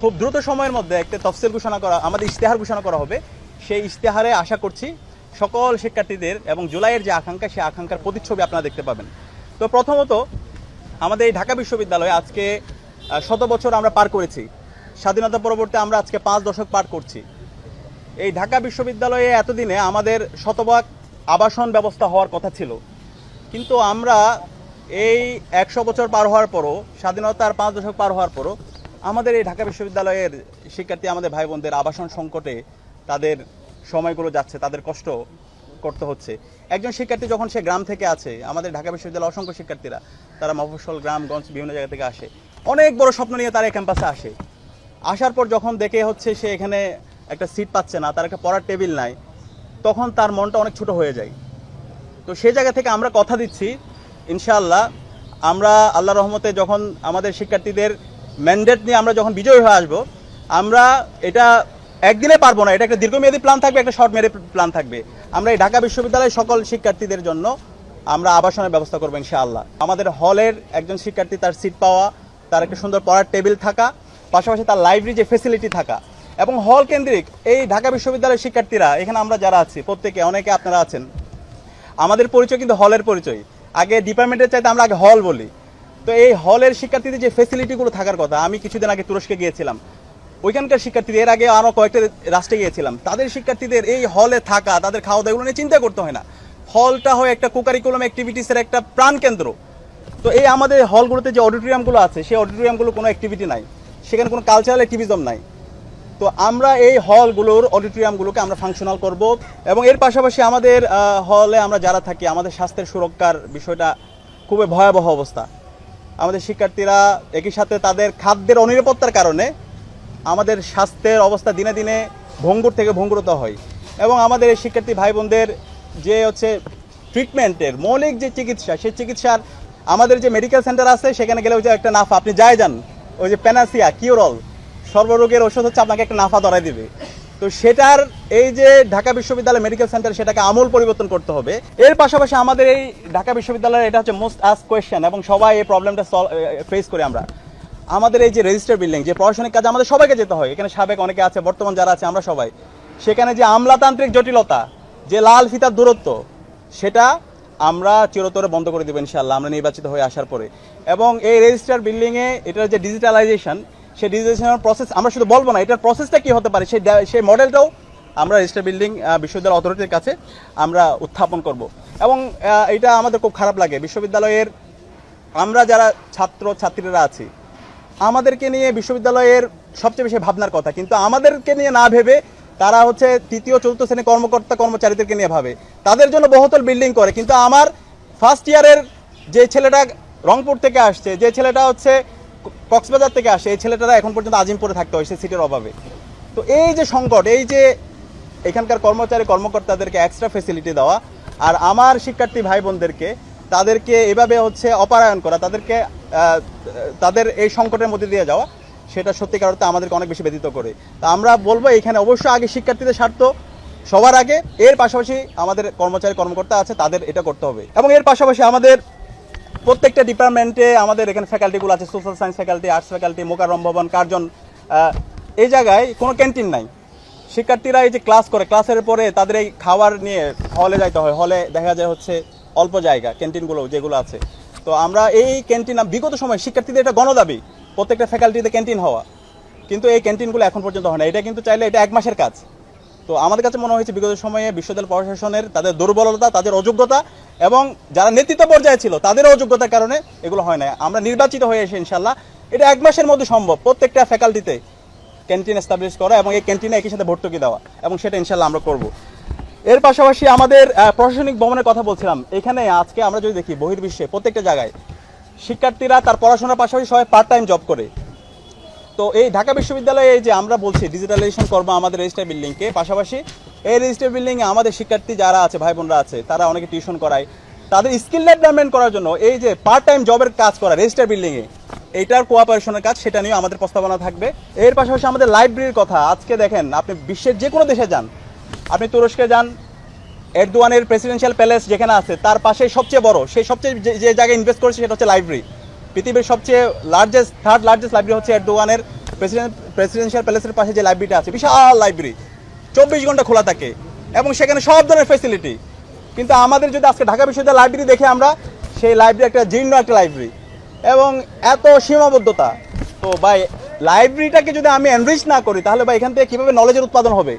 খুব দ্রুত সময়ের মধ্যে একটা তফসিল ঘোষণা করা, আমাদের ইশতেহার ঘোষণা করা হবে। সেই ইশতেহারে আশা করছি সকল শিক্ষার্থীদের এবং জুলাইয়ের যে আকাঙ্ক্ষা, সেই আকাঙ্ক্ষার প্রতিচ্ছবি আপনারা দেখতে পাবেন। তো প্রথমত, আমাদের এই ঢাকা বিশ্ববিদ্যালয়ে আজকে শত বছর আমরা পার করেছি। স্বাধীনতা পরবর্তী আমরা আজকে পাঁচ দশক পার করছি। এই ঢাকা বিশ্ববিদ্যালয়ে এতদিনে আমাদের শতভাগ আবাসন ব্যবস্থা হওয়ার কথা ছিল। কিন্তু আমরা এই একশো বছর পার হওয়ার পরও, স্বাধীনতার পাঁচ দশক পার হওয়ার পরও আমাদের এই ঢাকা বিশ্ববিদ্যালয়ের শিক্ষার্থী, আমাদের ভাই বোনদের আবাসন সংকটে তাদের সময়গুলো যাচ্ছে, তাদের কষ্ট করতে হচ্ছে। একজন শিক্ষার্থী যখন সে গ্রাম থেকে আছে আমাদের ঢাকা বিশ্ববিদ্যালয়ের অসংখ্য শিক্ষার্থীরা, তারা মফস্বল গ্রামগঞ্জ বিভিন্ন জায়গা থেকে আসে। অনেক বড় স্বপ্ন নিয়ে তারা ক্যাম্পাসে আসে। আসার পর যখন দেখে হচ্ছে সে এখানে একটা সিট পাচ্ছে না, তার একটা পড়ার টেবিল নাই, তখন তার মনটা অনেক ছোট হয়ে যায়। তো সেই জায়গা থেকে আমরা কথা দিচ্ছি, ইনশাআল্লাহ, আমরা আল্লাহ রহমতে যখন আমাদের শিক্ষার্থীদের ম্যান্ডেট নিয়ে আমরা যখন বিজয়ী হয়ে আসব, আমরা এটা একদিনে পারব না, এটা একটা দীর্ঘমেয়াদী প্ল্যান থাকবে, একটা শর্ট মেয়াদী প্ল্যান থাকবে। আমরা এই ঢাকা বিশ্ববিদ্যালয়ের সকল শিক্ষার্থীদের জন্য আমরা আবাসনের ব্যবস্থা করব ইনশাআল্লাহ। আমাদের হলের একজন শিক্ষার্থী তার সিট পাওয়া, তার একটা সুন্দর পড়ার টেবিল থাকা, পাশাপাশি তার লাইব্রেরি যে ফেসিলিটি থাকা এবং হল কেন্দ্রিক এই ঢাকা বিশ্ববিদ্যালয়ের শিক্ষার্থীরা, এখানে আমরা যারা আছি, প্রত্যেকে, অনেকে আপনারা আছেন, আমাদের পরিচয় কিন্তু হলের পরিচয়। আগে ডিপার্টমেন্টের চাইতে আমরা আগে হল বলি। তো এই হলের শিক্ষার্থীদের যে ফেসিলিটিগুলো থাকার কথা, আমি কিছুদিন আগে তুরস্কে গিয়েছিলাম। ওইখানকার শিক্ষার্থীদের, এর আগে আরও কয়েকটা রাষ্ট্রে গিয়েছিলাম। তাদের শিক্ষার্থীদের এই হলে থাকা, তাদের খাওয়া দাওয়াগুলো নিয়ে চিন্তা করতে হয় না। হলটা হয় একটা কোকারিকুলাম অ্যাক্টিভিটিসের একটা প্রাণকেন্দ্র তো এই আমাদের হলগুলোতে যে অডিটোরিয়ামগুলো আছে, সেই অডিটোরিয়ামগুলো কোনো অ্যাক্টিভিটি নাই। সেখানে কোনো কালচারাল অ্যাক্টিভিজম নাই। তো আমরা এই হলগুলোর অডিটোরিয়ামগুলোকে আমরা ফাংশনাল করব এবং এর পাশাপাশি আমাদের হলে আমরা যারা থাকি, আমাদের স্বাস্থ্যের সুরক্ষার বিষয়টা খুবই ভয়াবহ অবস্থা। আমাদের শিক্ষার্থীরা একই সাথে তাদের খাদ্যের অনিরাপত্তার কারণে আমাদের স্বাস্থ্যের অবস্থা দিনে দিনে ভঙ্গুর থেকে ভঙ্গুরতা হয়। এবং আমাদের এই শিক্ষার্থী ভাই বোনদের যে হচ্ছে ট্রিটমেন্টের মৌলিক যে চিকিৎসা, সেই চিকিৎসার আমাদের যে মেডিকেল সেন্টার আছে, সেখানে গেলে ওই যে একটা নাফা, আপনি যাই যান, ওই যে প্যানাসিয়া কিউরল সর্বরোগের ওষুধ হচ্ছে আপনাকে একটা নাফা ধরাই দিবে। তো সেটার এই যে ঢাকা বিশ্ববিদ্যালয় মেডিকেল সেন্টার সেটাকে আমূল পরিবর্তন করতে হবে। এর পাশাপাশি আমাদের এই ঢাকা বিশ্ববিদ্যালয়ের এটা হচ্ছে মোস্ট আস কোয়েশ্চেন এবং সবাই এই প্রবলেমটা ফেস করি আমরা। আমাদের এই যে রেজিস্টার বিল্ডিং যে প্রশাসনিক কাজে আমাদের সবাইকে যেতে হয়। এখানে সাবেক অনেকে আছে, বর্তমান যারা আছে, আমরা সবাই। সেখানে যে আমলাতান্ত্রিক জটিলতা, যে লাল ফিতার দূরত্ব, সেটা আমরা চিরতরে বন্ধ করে দেবো ইনশাল্লাহ আমরা নির্বাচিত হয়ে আসার পরে। এবং এই রেজিস্টার বিল্ডিংয়ে এটার যে ডিজিটালাইজেশন সেই ডিজিটালাইজেশনের প্রসেস, আমরা শুধু বলব না, এটার প্রসেসটা কি হতে পারে, সেই সেই মডেলটাও আমরা রেজিস্টার বিল্ডিং বিশ্ববিদ্যালয় অথরিটির কাছে আমরা উত্থাপন করব। এবং এটা আমাদের খুব খারাপ লাগে, বিশ্ববিদ্যালয়ের আমরা যারা ছাত্র, ছাত্রীরা আছি, আমাদেরকে নিয়ে বিশ্ববিদ্যালয়ের সবচেয়ে বেশি ভাবনার কথা, কিন্তু আমাদেরকে নিয়ে না ভেবে তারা হচ্ছে তৃতীয়, চতুর্থ শ্রেণি কর্মকর্তা, কর্মচারীদেরকে নিয়ে ভাবে। তাদের জন্য বহুতল বিল্ডিং করে, কিন্তু আমার ফার্স্ট ইয়ারের যে ছেলেটা রংপুর থেকে আসছে, যে ছেলেটা হচ্ছে কক্সবাজার থেকে আসে, এই ছেলেটারা এখন পর্যন্ত আজিমপুরে থাকতে হয়েছে সিটের অভাবে। তো এই যে সংকট, এই যে এখানকার কর্মচারী, কর্মকর্তাদেরকে এক্সট্রা ফেসিলিটি দেওয়া, আর আমার শিক্ষার্থী ভাই বোনদেরকে তাদেরকে এভাবে হচ্ছে অপারায়ণ করা, তাদেরকে তাদের এই সংকটের মধ্যে দিয়ে যাওয়া, সেটা সত্যিকার অর্থে আমাদেরকে অনেক বেশি ব্যতীত করে। তা আমরা বলব এখানে অবশ্যই আগে শিক্ষার্থীদের স্বার্থ সবার আগে, এর পাশাপাশি আমাদের কর্মচারী, কর্মকর্তা আছে, তাদের এটা করতে হবে। এবং এর পাশাপাশি আমাদের প্রত্যেকটা ডিপার্টমেন্টে আমাদের এখানে ফ্যাকাল্টিগুলো আছে, social science faculty, arts faculty Mokarram Bhaban Curzon এই জায়গায় কোনো ক্যান্টিন নাই। শিক্ষার্থীরা এই যে ক্লাস করে, ক্লাসের পরে তাদের এই খাবার নিয়ে হলে যাইতে হয়, হলে দেখা যায় হচ্ছে অল্প জায়গা, ক্যান্টিনগুলো যেগুলো আছে। তো আমরা এই ক্যান্টিন, বিগত সময় শিক্ষার্থীদের এটা গণদাবি, প্রত্যেকটা ফ্যাকাল্টিতে ক্যান্টিন হওয়া। কিন্তু এই ক্যান্টিনগুলো এখন পর্যন্ত হয় না। এটা কিন্তু চাইলে এটা এক মাসের কাজ। তো আমাদের কাছে মনে হয়েছে বিগত সময়ে বিশ্ববিদ্যালয় প্রশাসনের তাদের দুর্বলতা, তাদের অযোগ্যতা এবং যারা নেতৃত্ব পর্যায়ে ছিল তাদের অযোগ্যতার কারণে এগুলো হয় না আমরা নির্বাচিত হয়ে এসে ইনশাল্লাহ এটা এক মাসের মধ্যে সম্ভব। প্রত্যেকটা ফ্যাকাল্টিতে ক্যান্টিন এস্টাবলিশ করা এবং এই ক্যান্টিনে একই সাথে ভর্তুকি দেওয়া এবং সেটা ইনশাল্লাহ আমরা করব। এর পাশাপাশি আমাদের প্রশাসনিক ভবনের কথা বলছিলাম। এখানে আজকে আমরা যদি দেখি বহির্বিশ্বে প্রত্যেকটা জায়গায় শিক্ষার্থীরা তার পড়াশোনার পাশাপাশি সবাই পার্ট টাইম জব করে। তো এই ঢাকা বিশ্ববিদ্যালয়ে যে আমরা বলছি ডিজিটালাইজেশন করব আমাদের রেজিস্টার বিল্ডিংকে পাশাপাশি এই রেজিস্টার বিল্ডিংয়ে আমাদের শিক্ষার্থী যারা আছে, ভাই বোনরা আছে, তারা অনেকে টিউশন করায়। তাদের স্কিল ডেভেলপমেন্ট করার জন্য এই যে পার্ট টাইম জবের কাজ করা রেজিস্টার বিল্ডিংয়ে এইটার কোঅপারেশনের কাজ, সেটা নিয়ে আমাদের প্রস্তাবনা থাকবে। এর পাশাপাশি আমাদের লাইব্রেরির কথা, আজকে দেখেন, আপনি বিশ্বের যে কোনো দেশে যান, আপনি তুরস্কে যান, এরদোয়ানের প্রেসিডেন্সিয়াল প্যালেস যেখানে আছে, তার পাশে সবচেয়ে বড়, সেই সবচেয়ে যে জায়গায় ইনভেস্ট করেছে সেটা হচ্ছে লাইব্রেরি পৃথিবীর সবচেয়ে লার্জেস্ট থার্ড লার্জেস্ট লাইব্রেরি হচ্ছে এরদোয়ানের প্রেসিডেন্ট প্রেসিডেন্সিয়াল প্যালেসের পাশে যে লাইব্রেরিটা আছে, বিশাল লাইব্রেরি চব্বিশ ঘণ্টা খোলা থাকে। এবং সেখানে সব ধরনের ফেসিলিটি কিন্তু আমাদের যদি আজকে ঢাকা বিশ্ববিদ্যালয় লাইব্রেরি দেখে আমরা, সেই লাইব্রেরি একটা জীর্ণ একটা লাইব্রেরি এবং এত সীমাবদ্ধতা। তো ভাই লাইব্রেরিটাকে যদি আমি এনরিচ না করি, তাহলে ভাই এখান থেকে কীভাবে নলেজের উৎপাদন হবে?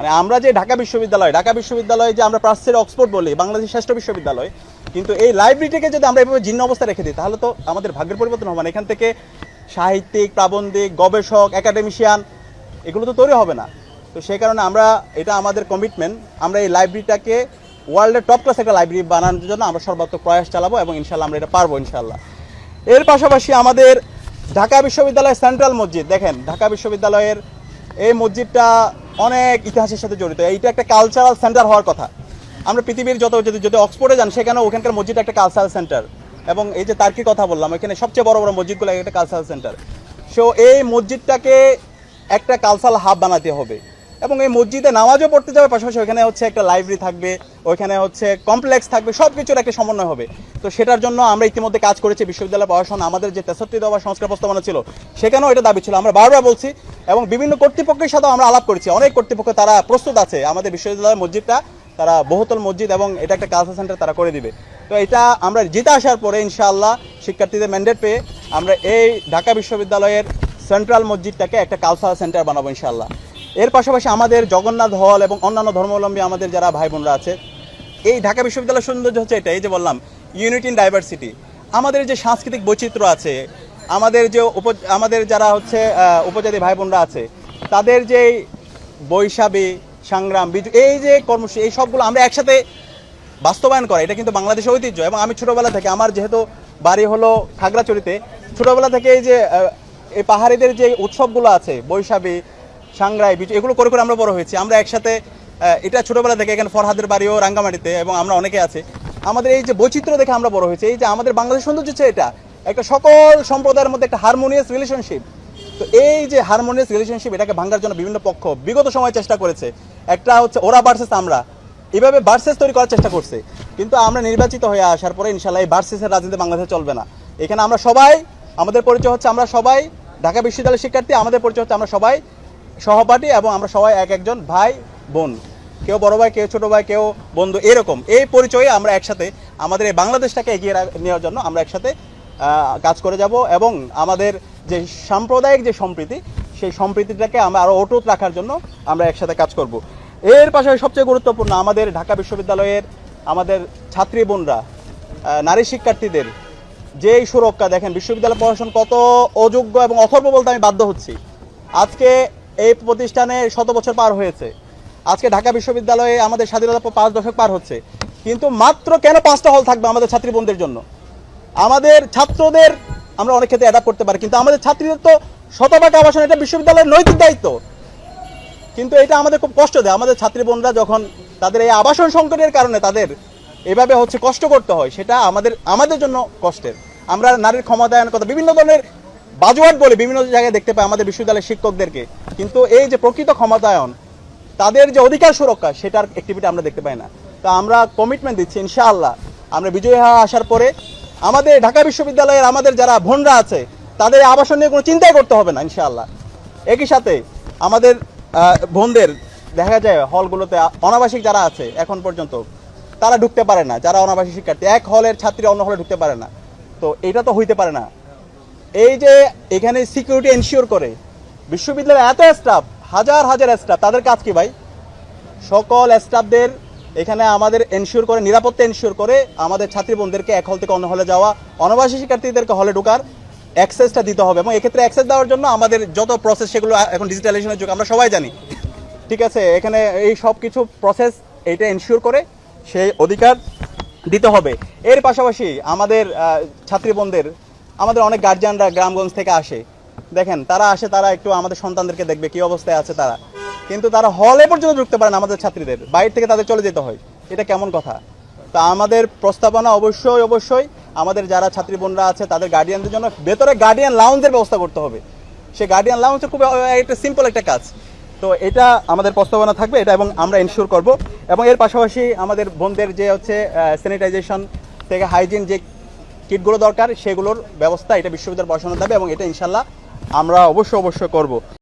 মানে আমরা যে ঢাকা বিশ্ববিদ্যালয়, ঢাকা বিশ্ববিদ্যালয়ে যে আমরা প্রাচ্যের অক্সফোর্ড বলি, বাংলাদেশের শ্রেষ্ঠ বিশ্ববিদ্যালয়, কিন্তু এই লাইব্রেরিটাকে যদি আমরা এভাবে জীর্ণ অবস্থায় রেখে দিই, তাহলে তো আমাদের ভাগ্যের পরিবর্তন হবে না। এখান থেকে সাহিত্যিক, প্রাবন্ধিক, গবেষক একাডেমিশিয়ান এগুলো তো তৈরি হবে না। তো সেই কারণে আমরা, এটা আমাদের কমিটমেন্ট আমরা এই লাইব্রেরিটাকে ওয়ার্ল্ডের টপ ক্লাস একটা লাইব্রেরি বানানোর জন্য আমরা সর্বাত্মক প্রয়াস চালাবো এবং ইনশাল্লাহ আমরা এটা পারব ইনশাল্লাহ এর পাশাপাশি আমাদের ঢাকা বিশ্ববিদ্যালয়ের সেন্ট্রাল মসজিদ, দেখেন, ঢাকা বিশ্ববিদ্যালয়ের এই মসজিদটা অনেক ইতিহাসের সাথে জড়িত। এইটা একটা কালচারাল সেন্টার হওয়ার কথা। আমরা পৃথিবীর যত যদি যদি অক্সফোর্ডে যান সেখানে ওখানকার মসজিদ একটা কালচারাল সেন্টার এবং এই যে তার্কির কথা বললাম, এখানে সবচেয়ে বড় বড় মসজিদগুলো একটা কালচারাল সেন্টার সো এই মসজিদটাকে একটা কালচারাল হাব বানাতে হবে। এবং এই মসজিদে নামাজও পড়তে যাবে, পাশাপাশি ওখানে হচ্ছে একটা লাইব্রেরি থাকবে ওইখানে হচ্ছে কমপ্লেক্স থাকবে সব কিছুর একটা সমন্বয় হবে। তো সেটার জন্য আমরা ইতিমধ্যে কাজ করেছি, বিশ্ববিদ্যালয় প্রশাসন, আমাদের যে তেষট্টি দফা সংস্কার প্রস্তাবনা ছিল, সেখানেও এটা দাবি ছিল। আমরা বারবার বলছি এবং বিভিন্ন কর্তৃপক্ষের সাথেও আমরা আলাপ করেছি। অনেক কর্তৃপক্ষ তারা প্রস্তুত আছে। আমাদের বিশ্ববিদ্যালয়ের মসজিদটা, তারা বহুতল মসজিদ এবং এটা একটা কালচার সেন্টার তারা করে দিবে। তো এটা আমরা জিতে আসার পরে ইনশাআল্লাহ শিক্ষার্থীদের ম্যান্ডেট পেয়ে আমরা এই ঢাকা বিশ্ববিদ্যালয়ের সেন্ট্রাল মসজিদটাকে একটা কালচারাল সেন্টার বানাবো ইনশাআল্লাহ। এর পাশাপাশি আমাদের জগন্নাথ হল এবং অন্যান্য ধর্মাবলম্বী আমাদের যারা ভাই বোনরা আছে, এই ঢাকা বিশ্ববিদ্যালয়ের সৌন্দর্য হচ্ছে এটা এই যে বললাম ইউনিটি ইন ডাইভার্সিটি আমাদের যে সাংস্কৃতিক বৈচিত্র্য আছে আমাদের যে আমাদের যারা হচ্ছে উপজাতি ভাই বোনরা আছে, তাদের যে বৈশাখী, সংগ্রাম এই যে কর্মসূচি, এই সবগুলো আমরা একসাথে বাস্তবায়ন করা, এটা কিন্তু বাংলাদেশের ঐতিহ্য। এবং আমি ছোটবেলা থেকে, আমার যেহেতু বাড়ি হলো খাগড়াছড়িতে, ছোটোবেলা থেকে এই যে এই পাহাড়িদের যে উৎসবগুলো আছে, বৈশাখী, সাংগ্রাই, বিজু, এগুলো করে করে আমরা বড় হয়েছি। আমরা একসাথে এটা ছোটবেলা থেকে এখানে ফরহাদের বাড়িও রাঙ্গামাটিতে, এবং আমরা অনেকে আছে। আমাদের এই যে বৈচিত্র্য দেখে আমরা বড় হয়েছি। এই যে আমাদের বাংলাদেশ সৌন্দর্য হচ্ছে এটা। একটা সকল সম্প্রদায়ের মধ্যে একটা হারমোনিয়াস রিলেশনশিপ তো এই যে হারমোনিয়াস রিলেশনশিপ এটাকে ভাঙার জন্য বিভিন্ন পক্ষ বিগত সময় চেষ্টা করেছে। একটা হচ্ছে ওরা ভার্সেস আমরা। এভাবে বার্সেস তৈরি করার চেষ্টা করছে। কিন্তু আমরা নির্বাচিত হয়ে আসার পরে ইনশাল্লাহ এই ভার্সেসের রাজনীতি বাংলাদেশে চলবে না। এখানে আমরা সবাই, আমাদের পরিচয় হচ্ছে আমরা সবাই, ঢাকা বিশ্ববিদ্যালয়ের শিক্ষার্থী, আমাদের পরিচয় হচ্ছে আমরা সবাই সহপাঠী এবং আমরা সবাই এক একজন ভাই, বোন। কেউ বড় ভাই, কেউ ছোট ভাই, কেউ বন্ধু, এরকম। এই পরিচয়ে আমরা একসাথে, আমাদের এই বাংলাদেশটাকে এগিয়ে নেওয়ার জন্য আমরা একসাথে কাজ করে যাব এবং আমাদের যে সাম্প্রদায়িক যে সম্প্রীতি, সেই সম্প্রীতিটাকে আমরা আরও অটুট রাখার জন্য আমরা একসাথে কাজ করব। এর পাশাপাশি সবচেয়ে গুরুত্বপূর্ণ আমাদের ঢাকা বিশ্ববিদ্যালয়ের আমাদের ছাত্রী বোনরা নারী শিক্ষার্থীদের যেই সুরক্ষা, দেখেন বিশ্ববিদ্যালয় প্রশাসন কত অযোগ্য এবং অথর্ব বলতে আমি বাধ্য হচ্ছি। আজকে এই প্রতিষ্ঠানে শত বছর পার হয়েছে। আজকে ঢাকা বিশ্ববিদ্যালয়ে আমাদের স্বাধীনতা পাঁচ দশক পার হচ্ছে। কিন্তু মাত্র কেন পাঁচটা হল থাকবে আমাদের ছাত্রী বোনদের জন্য? আমাদের ছাত্রদের, আমরা অনেক ক্ষেত্রে অ্যাডাপ্ট করতে পারি, কিন্তু আমাদের ছাত্রীদের তো শতভাগ আবাসন এটা বিশ্ববিদ্যালয়ের নৈতিক দায়িত্ব। কিন্তু এটা আমাদের খুব কষ্ট দেয়। আমাদের ছাত্রী বোনরা যখন তাদের এই আবাসন সংকটের কারণে তাদের এভাবে হচ্ছে কষ্ট করতে হয়, সেটা আমাদের আমাদের জন্য কষ্টের। আমরা নারীর ক্ষমতায়নের কথা বিভিন্ন ধরনের বাজোয়াট বলে, বিভিন্ন জায়গায় দেখতে পাই আমাদের বিশ্ববিদ্যালয়ের শিক্ষকদেরকে। কিন্তু এই যে প্রকৃত ক্ষমতায়ন, তাদের যে অধিকার সুরক্ষা, সেটার অ্যাক্টিভিটি আমরা দেখতে পাই না। তো আমরা কমিটমেন্ট দিচ্ছি, ইনশাআল্লাহ। আমরা বিজয়ী হওয়া আসার পরে আমাদের ঢাকা বিশ্ববিদ্যালয়ের আমাদের যারা বোনরা আছে, তাদের আবাসন নিয়ে কোনো চিন্তাই করতে হবে না, ইনশাআল্লাহ। একই সাথে আমাদের বোনদের, দেখা যায় হলগুলোতে অনাবাসিক যারা আছে, এখন পর্যন্ত, তারা ঢুকতে পারে না, যারা অনাবাসিক শিক্ষার্থী। এক হলের ছাত্রী অন্য হলে ঢুকতে পারে না। তো এটা তো হইতে পারে না। এই যে এখানে সিকিউরিটি এনশিওর করে, বিশ্ববিদ্যালয়ে এত স্টাফ হাজার হাজার স্টাফ তাদের কাজ কি ভাই? সকল স্টাফদের এখানে আমাদের এনশিওর করে, নিরাপত্তা এনশিওর করে আমাদের ছাত্রী বোনদেরকে এক হল থেকে অন্য হলে যাওয়া, অনাবাসী শিক্ষার্থীদেরকে হলে ঢোকার অ্যাক্সেসটা দিতে হবে। এবং এক্ষেত্রে অ্যাক্সেস দেওয়ার জন্য আমাদের যত প্রসেস সেগুলো এখন ডিজিটালাইজেশনের যুগ আমরা সবাই জানি। ঠিক আছে? এখানে এই সব কিছু প্রসেস এইটা এনশিওর করে সেই অধিকার দিতে হবে। এর পাশাপাশি আমাদের ছাত্রী বোনদের আমাদের অনেক গার্জিয়ানরা গ্রামগঞ্জ থেকে আসে। দেখেন, তারা আসে, তারা একটু আমাদের সন্তানদেরকে দেখবে, কি অবস্থায় আছে তারা। কিন্তু তারা হলে পর্যন্ত ঢুকতে পারে না আমাদের ছাত্রীদের। বাইরে থেকে তাদের চলে যেতে হয়। এটা কেমন কথা? তা আমাদের প্রস্তাবনা অবশ্যই অবশ্যই আমাদের যারা ছাত্রী বোনরা আছে, তাদের গার্ডিয়ানদের জন্য ভেতরে গার্ডিয়ান লাউঞ্জের ব্যবস্থা করতে হবে। সে গার্ডিয়ান লাউঞ্জ খুব একটা সিম্পল একটা কাজ। তো এটা আমাদের প্রস্তাবনা থাকবে, এটা এবং আমরা ইনশিওর করব। এবং এর পাশাপাশি আমাদের বোনদের যে হচ্ছে স্যানিটাইজেশন থেকে হাইজিন যে কিটগুলো দরকার, সেগুলোর ব্যবস্থা এটা বিশ্ববিদ্যালয় পড়াশোনা দেবে এবং এটা ইনশাল্লাহ আমরা অবশ্যই অবশ্যই করব।